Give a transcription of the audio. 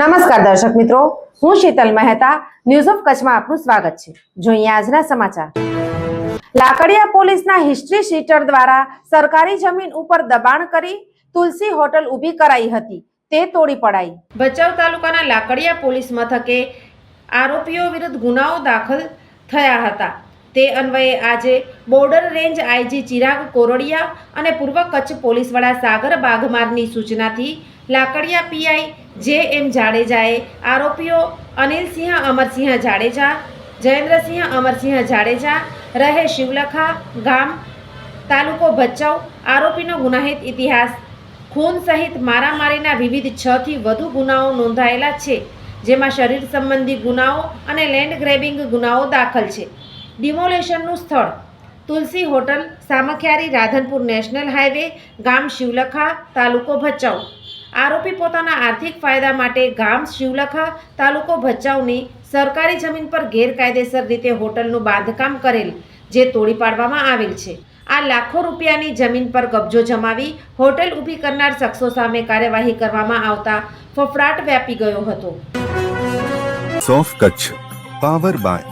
નમસ્કાર દર્શક મિત્રો, હું શીતલ મહેતા ન્યૂઝ ઓફ કચ્છમાં આપનું સ્વાગત છે. જોઈએ આજના સમાચાર. લાકડિયા પોલીસના હિસ્ટ્રી શીટર દ્વારા સરકારી જમીન ઉપર દબાણ કરી તુલસી હોટલ ઊભી કરાઈ હતી. તે તોડી પડાઈ. ભચાઉ તાલુકાના લાકડિયા પોલીસ મથકે આરોપીઓ વિરુદ્ધ ગુનાઓ દાખલ થયા હતા. તે અન્વયે આજે border range IG Chirag Kordiya અને પૂર્વ કચ્છ પોલીસ વડા સાગર બાઘમારની સૂચનાથી લાકડિયા પીઆઈ જે એમ જાડેજાએ આરોપીઓ અનિલસિંહ અમરસિંહ જાડેજા, જયેન્દ્રસિંહ અમરસિંહ જાડેજા, રહે શિવલખા ગામ, તાલુકો ભચાઉ આરોપીનો ગુનાહિત ઇતિહાસ, ખૂન સહિત મારામારીના વિવિધ છ થી વધુ ગુનાઓ નોંધાયેલા છે, જેમાં શરીર સંબંધી ગુનાઓ અને લેન્ડ ગ્રેબિંગ ગુનાઓ દાખલ છે. ડિમોલેશનનું સ્થળ. Tulsi hotel, Samakhiyari, Radhanpur national highway ગામ શિવલખા, તાલુકો ભચાઉ. આરોપી પોતાના આર્થિક ફાયદા માટે ગામ શિવલખા, તાલુકો ભચાઉની સરકારી જમીન પર ગેરકાયદેસર રીતે હોટલનું બાંધકામ કરેલ, જે તોડી પાડવામાં આવેલ છે. આ લાખો રૂપિયાની જમીન પર કબજો જમાવી હોટેલ ઊભી કરનાર શખ્સો સામે કાર્યવાહી કરવામાં આવતા ફફડાટ વ્યાપી ગયો હતો. સોફ Kutch, power by